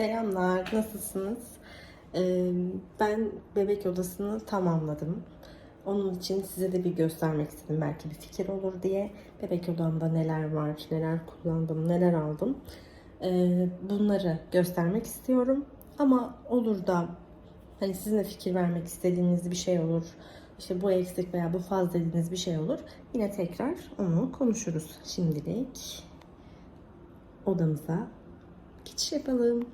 Selamlar, nasılsınız? Ee, ben bebek odasını tamamladım. Onun için size de bir göstermek istedim. Belki bir fikir olur diye. Bebek odamda neler var, neler kullandım, neler aldım. Ee, bunları göstermek istiyorum. Ama olur da hani sizin de fikir vermek istediğiniz bir şey olur. İşte bu eksik veya bu fazla dediğiniz bir şey olur. Yine tekrar onu konuşuruz. Şimdilik odamıza geçiş yapalım.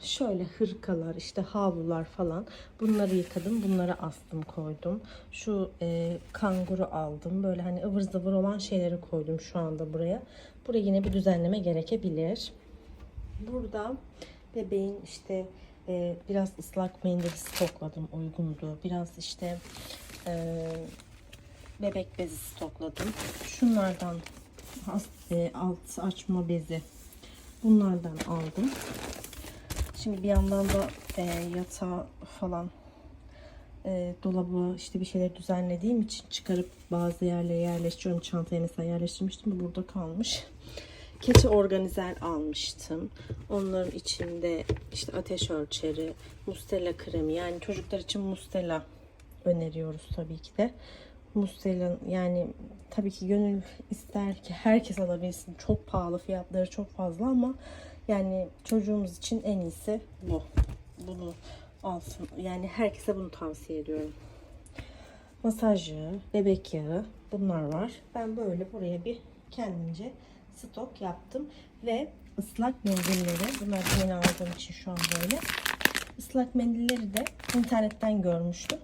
Şöyle hırkalar, işte havlular falan. Bunları yıkadım. Bunları astım koydum. Şu e, kanguru aldım. Böyle hani ıvır zıvır olan şeyleri koydum şu anda buraya. Buraya yine bir düzenleme gerekebilir. Burada bebeğin işte e, biraz ıslak mendil stokladım uygundu. Biraz işte e, bebek bezi stokladım. Şunlardan e, alt açma bezi bunlardan aldım. Şimdi bir yandan da e, yatağı falan e, dolabı işte bir şeyler düzenlediğim için çıkarıp bazı yerlere yerleştiriyorum. Çantaya mesela yerleştirmiştim. Bu burada kalmış. Keçi organizer almıştım. Onların içinde işte ateş ölçeri, mustela kremi yani çocuklar için mustela öneriyoruz tabii ki de. Mustela yani tabii ki gönül ister ki herkes alabilsin. Çok pahalı fiyatları çok fazla ama yani çocuğumuz için en iyisi bu. Bunu alsın. Yani herkese bunu tavsiye ediyorum. Masaj yağı, bebek yağı bunlar var. Ben böyle buraya bir kendimce stok yaptım. Ve ıslak mendilleri, bunları yeni aldığım için şu an böyle. Islak mendilleri de internetten görmüştüm.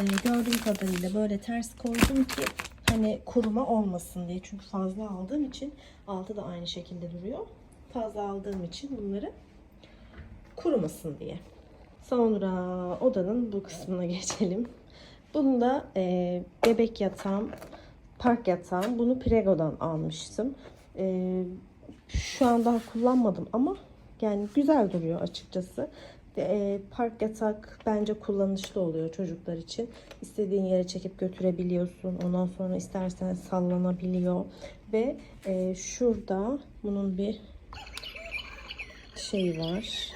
Ee, gördüğüm kadarıyla böyle ters koydum ki hani kuruma olmasın diye. Çünkü fazla aldığım için altı da aynı şekilde duruyor. Fazla aldığım için bunları kurumasın diye. Sonra odanın bu kısmına geçelim. Bunda e, bebek yatağım, park yatağım. Bunu Prego'dan almıştım. E, şu an daha kullanmadım ama yani güzel duruyor açıkçası. E, park yatak bence kullanışlı oluyor çocuklar için. İstediğin yere çekip götürebiliyorsun. Ondan sonra istersen sallanabiliyor. Ve e, şurada bunun bir şey var.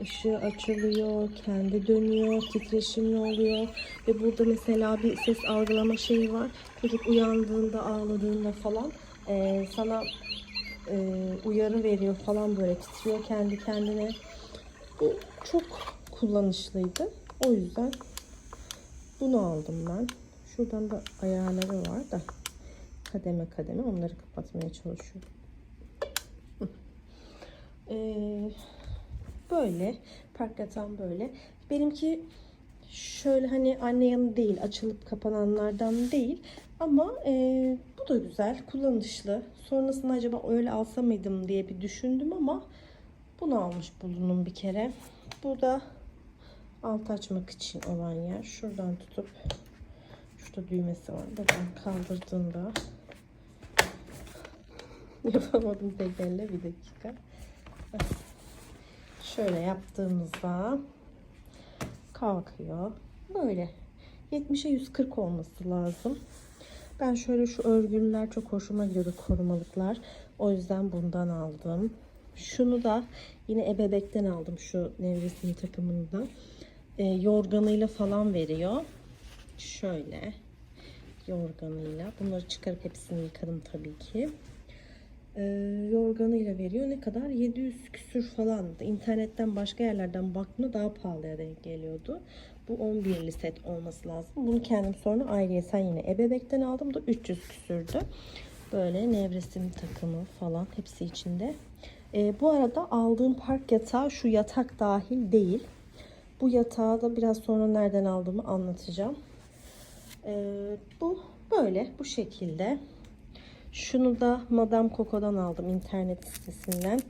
Işığı açılıyor, kendi dönüyor, titreşimli oluyor. Ve burada mesela bir ses algılama şeyi var. Çocuk uyandığında, ağladığında falan e, sana e, uyarı veriyor falan böyle titriyor kendi kendine. Bu çok kullanışlıydı. O yüzden bunu aldım ben. Şuradan da ayarları var da kademe kademe onları kapatmaya çalışıyorum. Ee, böyle park yatağım böyle. Benimki şöyle hani anne yanı değil açılıp kapananlardan değil ama e, bu da güzel kullanışlı. Sonrasında acaba öyle alsa mıydım diye bir düşündüm ama bunu almış bulundum bir kere. Bu da alt açmak için olan yer. Şuradan tutup şurada düğmesi var. Buradan kaldırdığında yapamadım tek bir dakika. Şöyle yaptığımızda kalkıyor. Böyle 70'e 140 olması lazım. Ben şöyle şu örgüler çok hoşuma gidiyordu korumalıklar. O yüzden bundan aldım. Şunu da yine ebebekten aldım şu nevresim takımını da. E, yorganıyla falan veriyor. Şöyle yorganıyla. Bunları çıkarıp hepsini yıkadım tabii ki e, yorganıyla veriyor. Ne kadar? 700 küsür falan. İnternetten başka yerlerden baktığımda daha pahalıya denk geliyordu. Bu 11'li set olması lazım. Bunu kendim sonra ayrıyeten yine ebebekten aldım da 300 küsürdü. Böyle nevresim takımı falan hepsi içinde. E, bu arada aldığım park yatağı şu yatak dahil değil. Bu yatağı da biraz sonra nereden aldığımı anlatacağım. E, bu böyle bu şekilde. Şunu da Madame Coco'dan aldım internet sitesinden.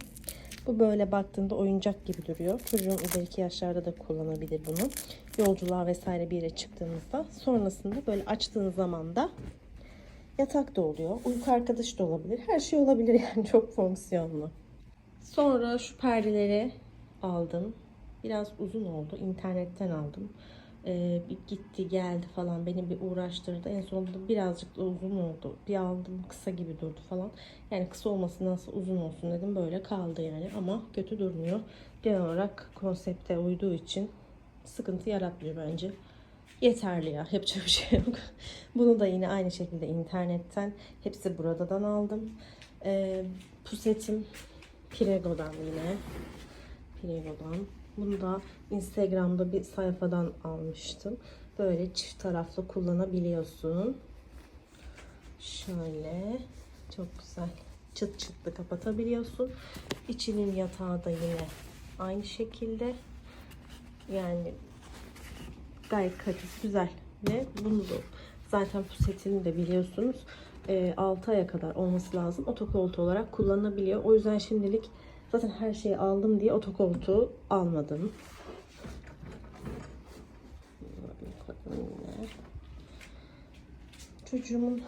Bu böyle baktığında oyuncak gibi duruyor. Çocuğun ileriki yaşlarda da kullanabilir bunu. Yolculuğa vesaire bir yere çıktığınızda. Sonrasında böyle açtığınız zaman da yatak da oluyor. Uyku arkadaşı da olabilir. Her şey olabilir yani çok fonksiyonlu. Sonra şu perdeleri aldım. Biraz uzun oldu. İnternetten aldım. Ee, gitti geldi falan beni bir uğraştırdı. En sonunda birazcık da uzun oldu. Bir aldım kısa gibi durdu falan. Yani kısa olması nasıl uzun olsun dedim böyle kaldı yani ama kötü durmuyor. Genel olarak konsepte uyduğu için sıkıntı yaratmıyor bence. Yeterli ya. Yapacak bir şey yok. Bunu da yine aynı şekilde internetten hepsi buradan aldım. Ee, pusetim Pirego'dan yine. Pirego'dan. Bunu da Instagram'da bir sayfadan almıştım. Böyle çift taraflı kullanabiliyorsun. Şöyle. Çok güzel. Çıt çıtlı kapatabiliyorsun. İçinin yatağı da yine aynı şekilde. Yani gayet kalitesi güzel. Ve bunu da zaten pusetini de biliyorsunuz. 6 aya kadar olması lazım. Otokoltuğu olarak kullanılabiliyor. O yüzden şimdilik zaten her şeyi aldım diye otokoltuğu almadım. Çocuğumun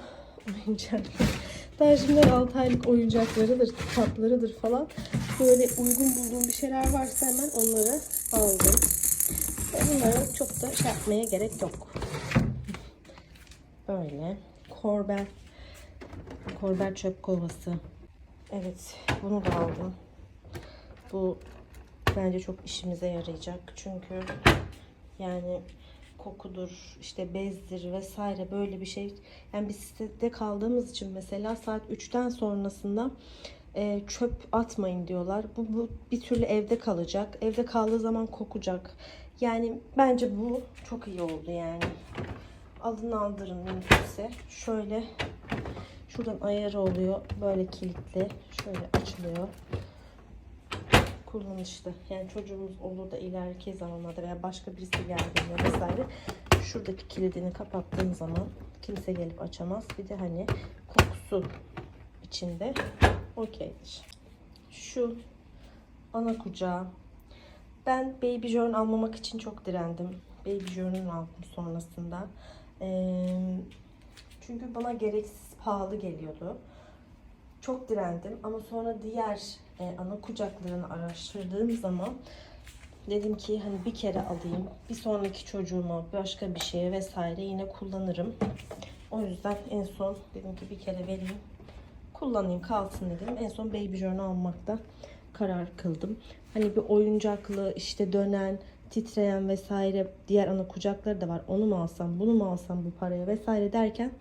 oyuncakları. Daha şimdi 6 aylık oyuncaklarıdır, kitaplarıdır falan. Böyle uygun bulduğum bir şeyler varsa hemen onları aldım. Ve bunları çok da şey yapmaya gerek yok. Böyle. Korbel. Korbel çöp kovası. Evet. Bunu da aldım. Bu bence çok işimize yarayacak. Çünkü yani kokudur, işte bezdir vesaire böyle bir şey. Yani biz sitede kaldığımız için mesela saat 3'ten sonrasında e, çöp atmayın diyorlar. Bu, bu bir türlü evde kalacak. Evde kaldığı zaman kokacak. Yani bence bu çok iyi oldu yani. Alın aldırın mümkünse. Şöyle şuradan ayarı oluyor. Böyle kilitli. Şöyle açılıyor. Kullanışlı. Yani çocuğumuz olur da ileriki zamanlarda veya başka birisi geldiğinde vesaire şuradaki kilidini kapattığın zaman kimse gelip açamaz. Bir de hani kokusu içinde okeydir. Şu ana kucağı ben Baby Journal almamak için çok direndim. Baby Journal aldım sonrasında. Ee, çünkü bana gereksiz pahalı geliyordu. Çok direndim ama sonra diğer e, ana kucaklarını araştırdığım zaman dedim ki hani bir kere alayım. Bir sonraki çocuğuma başka bir şeye vesaire yine kullanırım. O yüzden en son dedim ki bir kere vereyim. Kullanayım kalsın dedim. En son Baby Journal almakta karar kıldım. Hani bir oyuncaklı işte dönen, titreyen vesaire diğer ana kucakları da var. Onu mu alsam, bunu mu alsam bu paraya vesaire derken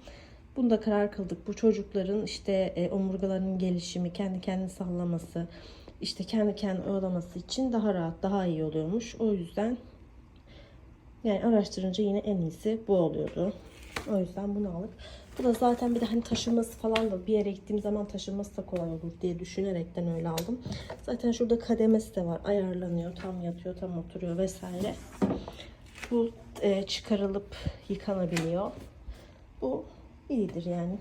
bunda karar kıldık. Bu çocukların işte e, omurgalarının gelişimi, kendi kendini sallaması, işte kendi kendini oyalaması için daha rahat, daha iyi oluyormuş. O yüzden yani araştırınca yine en iyisi bu oluyordu. O yüzden bunu aldık. Bu da zaten bir de hani taşınması falan da bir yere gittiğim zaman taşınması da kolay olur diye düşünerekten öyle aldım. Zaten şurada kademesi de var. Ayarlanıyor. Tam yatıyor, tam oturuyor vesaire. Bu e, çıkarılıp yıkanabiliyor. Bu iyidir yani.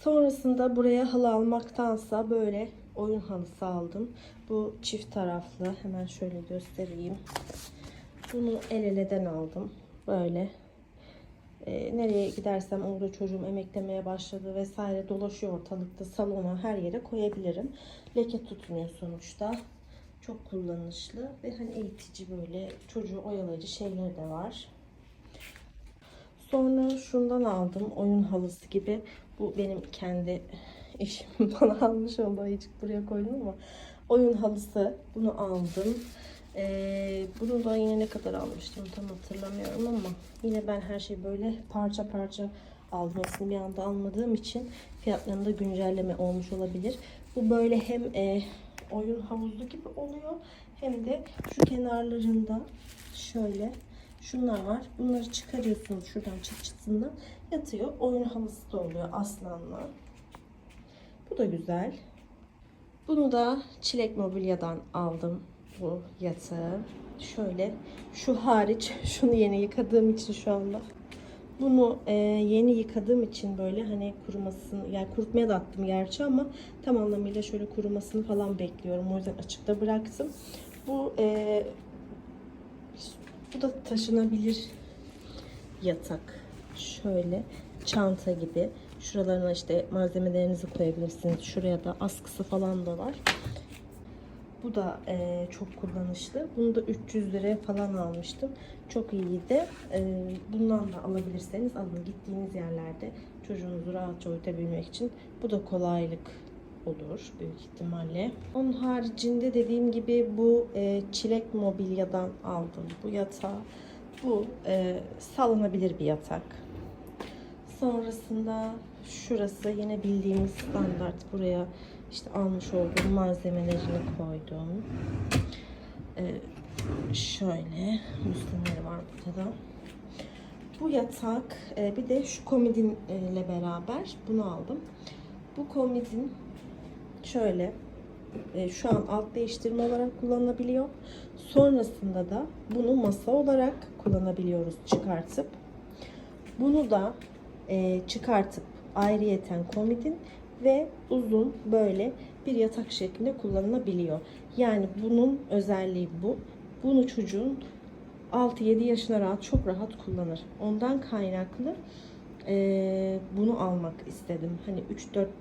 Sonrasında buraya halı almaktansa böyle oyun halısı aldım. Bu çift taraflı. Hemen şöyle göstereyim. Bunu el eleden aldım. Böyle e, nereye gidersem orada çocuğum emeklemeye başladı vesaire dolaşıyor ortalıkta salona her yere koyabilirim. Leke tutmuyor sonuçta. Çok kullanışlı ve hani eğitici böyle çocuğu oyalayıcı şeyler de var. Sonra şundan aldım oyun halısı gibi. Bu benim kendi eşim bana almış olduğu hiç buraya koydum ama oyun halısı bunu aldım. Ee, bunu da yine ne kadar almıştım tam hatırlamıyorum ama yine ben her şeyi böyle parça parça aldım. Hepsini bir anda almadığım için fiyatlarında güncelleme olmuş olabilir. Bu böyle hem e, oyun havuzu gibi oluyor hem de şu kenarlarında şöyle şunlar var. Bunları çıkarıyorsunuz şuradan çıt çıtından yatıyor. Oyun havuzu da oluyor aslanla. Bu da güzel. Bunu da Çilek Mobilya'dan aldım bu yatağı. Şöyle şu hariç şunu yeni yıkadığım için şu anda bunu e, yeni yıkadığım için böyle hani kurumasını yani kurutmaya da attım gerçi ama tam anlamıyla şöyle kurumasını falan bekliyorum. O yüzden açıkta bıraktım. Bu e, bu da taşınabilir yatak. Şöyle çanta gibi. Şuralarına işte malzemelerinizi koyabilirsiniz. Şuraya da askısı falan da var. Bu da e, çok kullanışlı. Bunu da 300 liraya falan almıştım. Çok iyiydi. E, bundan da alabilirseniz alın. Gittiğiniz yerlerde çocuğunuzu rahatça uyutabilmek için. Bu da kolaylık olur büyük ihtimalle. Onun haricinde dediğim gibi bu e, çilek mobilyadan aldım bu yatağı. Bu e, sallanabilir bir yatak. Sonrasında şurası yine bildiğimiz standart buraya işte almış olduğum malzemelerini koydum. Ee, şöyle müslümleri var burada da. Bu yatak e, bir de şu komodin e, ile beraber bunu aldım. Bu komodin şöyle e, şu an alt değiştirme olarak kullanılabiliyor. Sonrasında da bunu masa olarak kullanabiliyoruz çıkartıp. Bunu da e, çıkartıp ayrıyeten komodin ve uzun böyle bir yatak şeklinde kullanılabiliyor. Yani bunun özelliği bu. Bunu çocuğun 6-7 yaşına rahat çok rahat kullanır. Ondan kaynaklı e, bunu almak istedim. Hani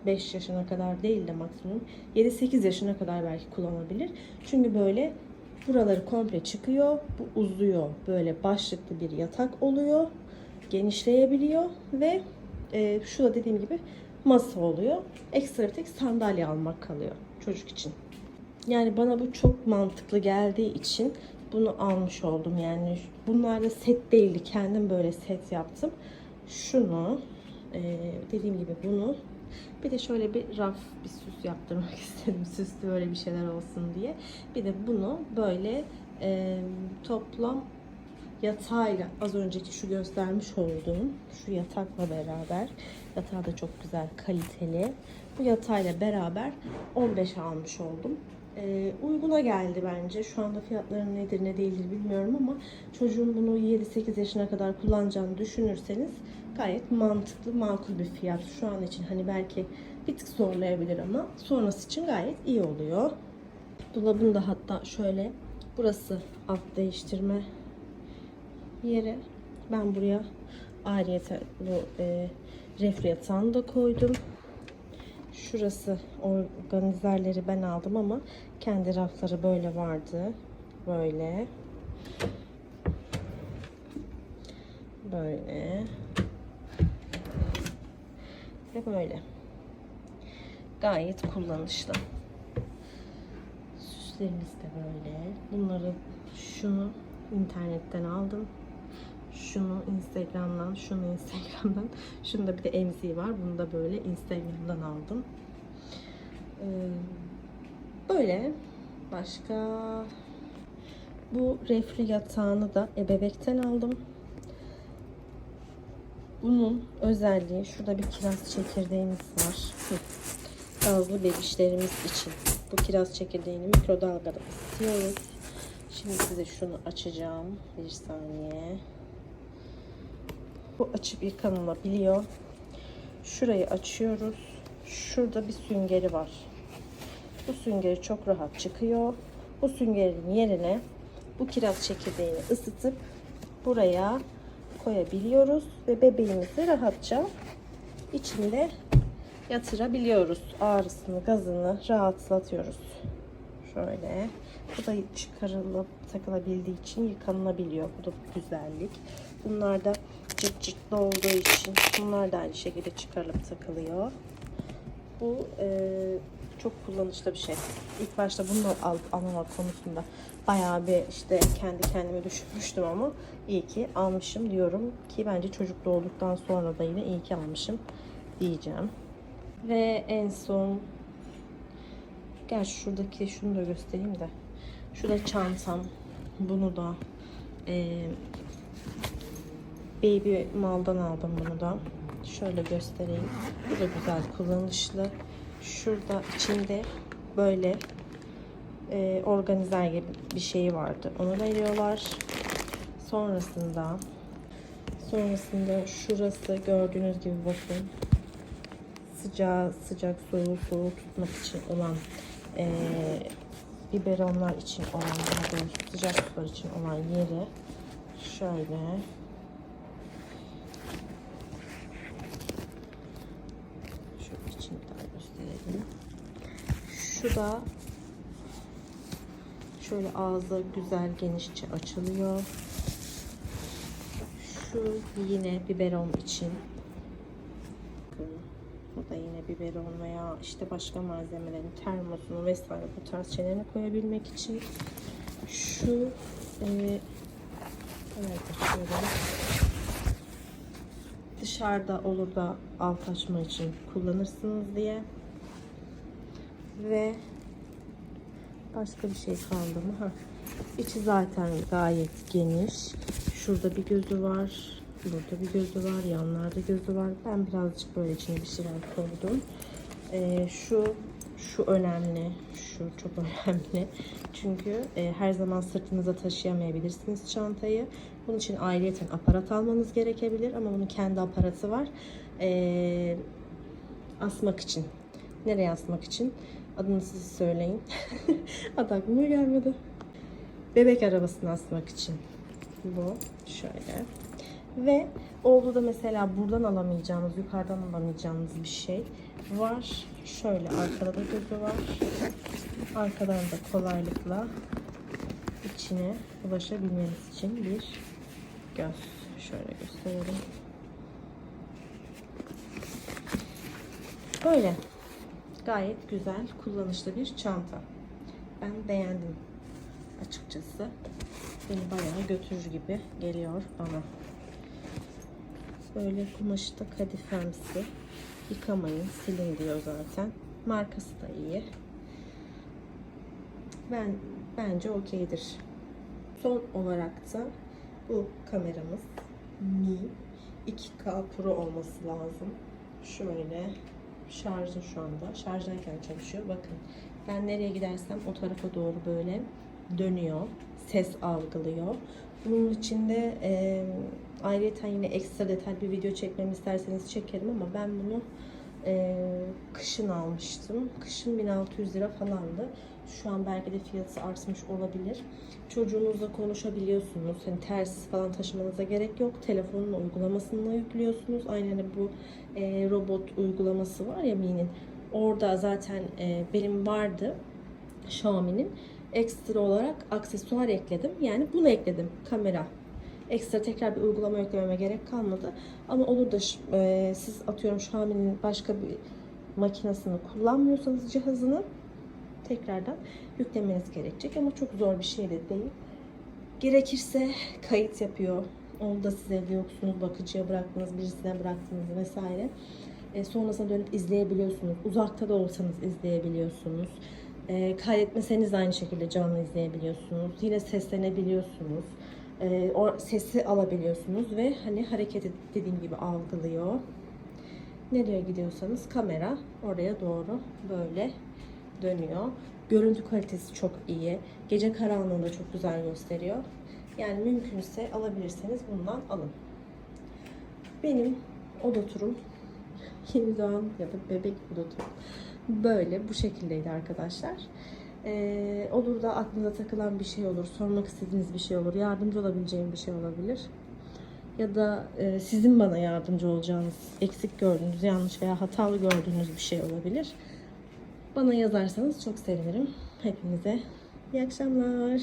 3-4-5 yaşına kadar değil de maksimum 7-8 yaşına kadar belki kullanabilir. Çünkü böyle buraları komple çıkıyor. Bu uzuyor. Böyle başlıklı bir yatak oluyor. Genişleyebiliyor ve e, şu da dediğim gibi masa oluyor. Ekstra bir tek sandalye almak kalıyor çocuk için. Yani bana bu çok mantıklı geldiği için bunu almış oldum. Yani bunlar da set değildi. Kendim böyle set yaptım. Şunu e, dediğim gibi bunu bir de şöyle bir raf bir süs yaptırmak istedim. Süslü böyle bir şeyler olsun diye. Bir de bunu böyle e, toplam yatağıyla az önceki şu göstermiş olduğum şu yatakla beraber yatağı da çok güzel kaliteli. Bu yatağıyla beraber 15 almış oldum. Ee, uyguna geldi bence. Şu anda fiyatları nedir ne değildir bilmiyorum ama çocuğun bunu 7-8 yaşına kadar kullanacağını düşünürseniz gayet mantıklı, makul bir fiyat. Şu an için hani belki bir tık zorlayabilir ama sonrası için gayet iyi oluyor. Dolabın da hatta şöyle burası alt değiştirme yere ben buraya ayrıyeten bu e, refri yatağını da koydum. Şurası organizerleri ben aldım ama kendi rafları böyle vardı. Böyle. Böyle. Ve böyle. Gayet kullanışlı. Süslerimiz de böyle. Bunları şunu internetten aldım. Şunu Instagram'dan, şunu Instagram'dan. Şunu da bir de emziği var. Bunu da böyle Instagram'dan aldım. Ee, böyle. Başka bu reflü yatağını da ebebekten aldım. Bunun özelliği şurada bir kiraz çekirdeğimiz var. Gazlı bebişlerimiz için. Bu kiraz çekirdeğini mikrodalgada ısıtıyoruz. Şimdi size şunu açacağım. Bir saniye. Bu açıp yıkanılabiliyor. Şurayı açıyoruz. Şurada bir süngeri var. Bu süngeri çok rahat çıkıyor. Bu süngerin yerine bu kiraz çekirdeğini ısıtıp buraya koyabiliyoruz ve bebeğimizi rahatça içinde yatırabiliyoruz. Ağrısını, gazını rahatlatıyoruz. Şöyle. Bu da çıkarılıp takılabildiği için yıkanılabiliyor. Bu da bir güzellik. Bunlar da cırt cırtlı olduğu için bunlar da aynı şekilde çıkarılıp takılıyor. Bu e, çok kullanışlı bir şey. İlk başta bunu al, alma konusunda bayağı bir işte kendi kendime düşünmüştüm ama iyi ki almışım diyorum ki bence çocuk doğduktan sonra da yine iyi ki almışım diyeceğim. Ve en son Gel şuradaki şunu da göstereyim de. Şurada çantam. Bunu da e, Baby Mal'dan aldım bunu da. Şöyle göstereyim. Bu da güzel kullanışlı. Şurada içinde böyle e, organizer gibi bir şey vardı. Onu veriyorlar. Sonrasında sonrasında şurası gördüğünüz gibi bakın sıcağı sıcak soğuğu soğuğu tutmak için olan e, biberonlar için olan daha doğrusu sıcak sular için olan yeri şöyle şu da Şöyle ağzı güzel genişçe açılıyor. Şu yine biberon için. Bu da yine biberon veya işte başka malzemelerin termosunu vesaire bu tarz şeylerini koyabilmek için. Şu e, evet şöyle dışarıda olur da alt açma için kullanırsınız diye. Ve başka bir şey kaldı mı? Heh. İçi zaten gayet geniş. Şurada bir gözü var. Burada bir gözü var. Yanlarda gözü var. Ben birazcık böyle içine bir şeyler koydum. Ee, şu şu önemli. Şu çok önemli. Çünkü e, her zaman sırtınıza taşıyamayabilirsiniz çantayı. Bunun için ayrıyeten aparat almanız gerekebilir ama bunun kendi aparatı var. Ee, asmak için. Nereye asmak için? Adını siz söyleyin. Adı aklıma gelmedi. Bebek arabasını asmak için. Bu şöyle. Ve oldu da mesela buradan alamayacağınız, yukarıdan alamayacağınız bir şey var. Şöyle arkada da gözü var. Arkadan da kolaylıkla içine ulaşabilmeniz için bir göz. Şöyle gösterelim. Böyle. Gayet güzel, kullanışlı bir çanta. Ben beğendim açıkçası. Beni bayağı götürür gibi geliyor bana. Böyle kumaşı da kadifemsi. Yıkamayın, silin diyor zaten. Markası da iyi. Ben bence okeydir. Son olarak da bu kameramız Mi 2K Pro olması lazım. Şöyle şarjı şu anda. Şarjdayken çalışıyor. Bakın ben nereye gidersem o tarafa doğru böyle dönüyor. Ses algılıyor. Bunun içinde e, ayrıca yine ekstra detaylı bir video çekmemi isterseniz çekerim ama ben bunu e, kışın almıştım. Kışın 1600 lira falandı. Şu an belki de fiyatı artmış olabilir. Çocuğunuzla konuşabiliyorsunuz. Hani ters falan taşımanıza gerek yok. Telefonun uygulamasını yüklüyorsunuz. Aynen bu e, robot uygulaması var ya Mi'nin. Orada zaten e, benim vardı Xiaomi'nin. Ekstra olarak aksesuar ekledim. Yani bunu ekledim. Kamera. Ekstra tekrar bir uygulama yüklememe gerek kalmadı. Ama olur da e, siz atıyorum Xiaomi'nin başka bir makinesini kullanmıyorsanız cihazını tekrardan yüklemeniz gerekecek ama çok zor bir şey de değil. Gerekirse kayıt yapıyor. Onu da siz evde yoksunuz, bakıcıya bıraktınız, birisine bıraktınız vesaire. E, sonrasında dönüp izleyebiliyorsunuz. Uzakta da olsanız izleyebiliyorsunuz. E, kaydetmeseniz de aynı şekilde canlı izleyebiliyorsunuz. Yine seslenebiliyorsunuz. E, o sesi alabiliyorsunuz ve hani hareket dediğim gibi algılıyor. Nereye gidiyorsanız kamera oraya doğru böyle dönüyor. Görüntü kalitesi çok iyi. Gece karanlığında çok güzel gösteriyor. Yani mümkünse alabilirseniz bundan alın. Benim oda turum yeni doğan ya da bebek oda turum böyle bu şekildeydi arkadaşlar. Ee, olur da aklınıza takılan bir şey olur, sormak istediğiniz bir şey olur, yardımcı olabileceğim bir şey olabilir. Ya da e, sizin bana yardımcı olacağınız, eksik gördüğünüz, yanlış veya hatalı gördüğünüz bir şey olabilir. Bana yazarsanız çok sevinirim. Hepinize iyi akşamlar.